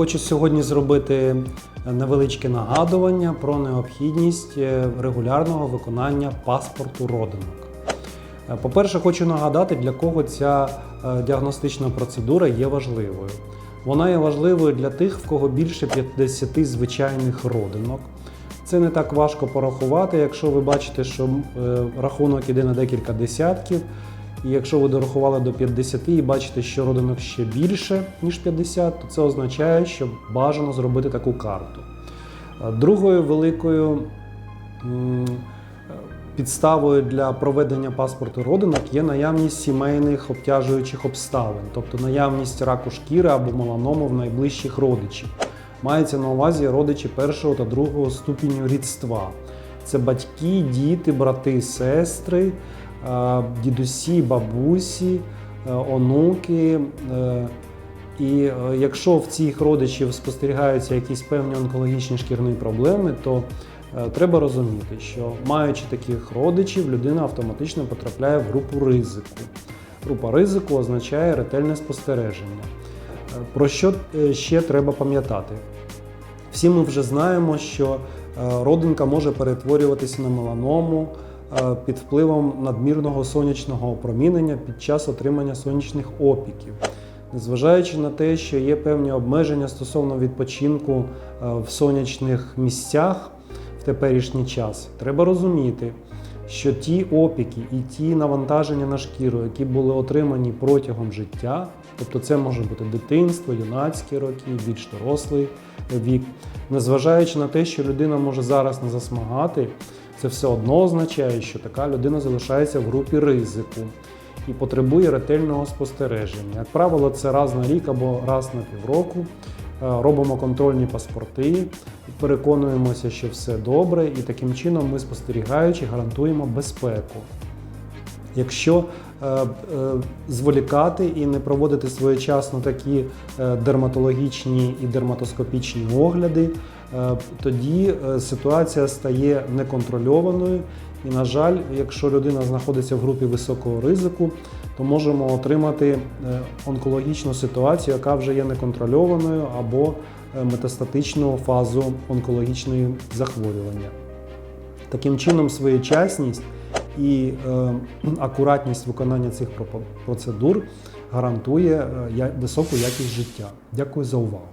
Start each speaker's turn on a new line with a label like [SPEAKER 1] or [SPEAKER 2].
[SPEAKER 1] Хочу сьогодні зробити невеличке нагадування про необхідність е, регулярного виконання паспорту родинок. Е, По-перше, хочу нагадати, для кого ця е, діагностична процедура є важливою. Вона є важливою для тих, в кого більше 50 звичайних родинок. Це не так важко порахувати, якщо ви бачите, що рахунок іде на декілька десятків. І якщо ви дорахували до 50 і бачите, що родинок ще більше, ніж 50, то це означає, що бажано зробити таку карту. Е, Другою великою підставою для проведення паспорту родинок є наявність сімейних обтяжуючих обставин, тобто наявність раку шкіри або меланому в найближчих родичів. Мається на увазі родичі першого та другого ступеню рідства. Це батьки, діти, брати, сестри, дідусі, бабусі, е, онуки. е, І е, якщо в цих родичів спостерігаються якісь певні онкологічні шкірні проблеми, то е, треба розуміти, що маючи таких родичів, людина автоматично потрапляє в групу ризику. Група ризику означає ретельне спостереження. Е, Про що е, ще треба пам'ятати? Всі ми вже знаємо, що е, родинка може перетворюватися на меланому е, під впливом надмірного сонячного опромінення під час отримання сонячних опіків. Незважаючи на те, що є певні обмеження стосовно відпочинку е, в сонячних місцях в теперішній час, треба розуміти, що ті опіки і ті навантаження на шкіру, які були отримані протягом життя, тобто це може бути дитинство, юнацькі роки, більш дорослий вік, незважаючи на те, що людина може зараз не засмагати, це все одно означає, що така людина залишається в групі ризику і потребує ретельного спостереження. Як правило, це раз на рік або раз на півроку. Е, Робимо контрольні паспорти, переконуємося, що все добре, і таким чином ми спостерігаючи гарантуємо безпеку. Якщо е, е, зволікати і не проводити своєчасно такі е, дерматологічні і дерматоскопічні огляди, тоді ситуація стає неконтрольованою. І, на жаль, якщо людина знаходиться в групі високого ризику, то можемо отримати онкологічну ситуацію, яка вже є неконтрольованою, або метастатичну фазу онкологічної захворювання. Таким чином, своєчасність і е, акуратність виконання цих процедур гарантує е, високу якість життя. Дякую за увагу.